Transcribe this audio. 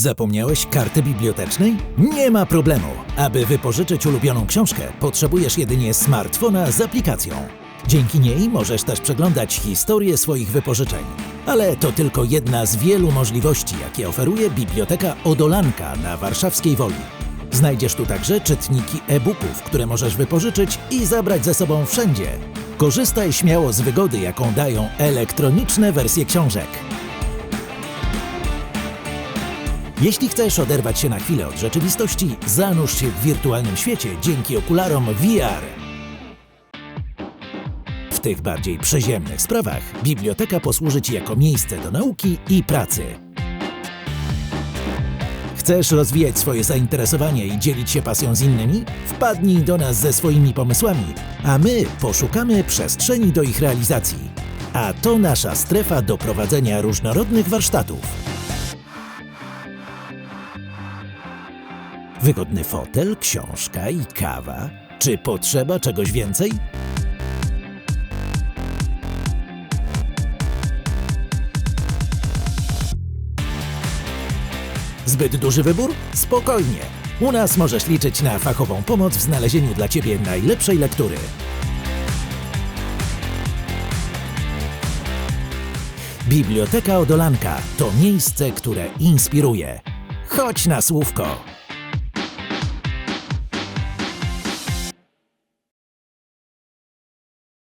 Zapomniałeś karty bibliotecznej? Nie ma problemu. Aby wypożyczyć ulubioną książkę, potrzebujesz jedynie smartfona z aplikacją. Dzięki niej możesz też przeglądać historię swoich wypożyczeń. Ale to tylko jedna z wielu możliwości, jakie oferuje Biblioteka Odolanka na warszawskiej Woli. Znajdziesz tu także czytniki e-booków, które możesz wypożyczyć i zabrać ze sobą wszędzie. Korzystaj śmiało z wygody, jaką dają elektroniczne wersje książek. Jeśli chcesz oderwać się na chwilę od rzeczywistości, zanurz się w wirtualnym świecie dzięki okularom VR. W tych bardziej przyziemnych sprawach biblioteka posłuży Ci jako miejsce do nauki i pracy. Chcesz rozwijać swoje zainteresowanie i dzielić się pasją z innymi? Wpadnij do nas ze swoimi pomysłami, a my poszukamy przestrzeni do ich realizacji. A to nasza strefa do prowadzenia różnorodnych warsztatów. Wygodny fotel, książka i kawa? Czy potrzeba czegoś więcej? Zbyt duży wybór? Spokojnie. U nas możesz liczyć na fachową pomoc w znalezieniu dla Ciebie najlepszej lektury. Biblioteka Odolanka to miejsce, które inspiruje. Chodź na słówko.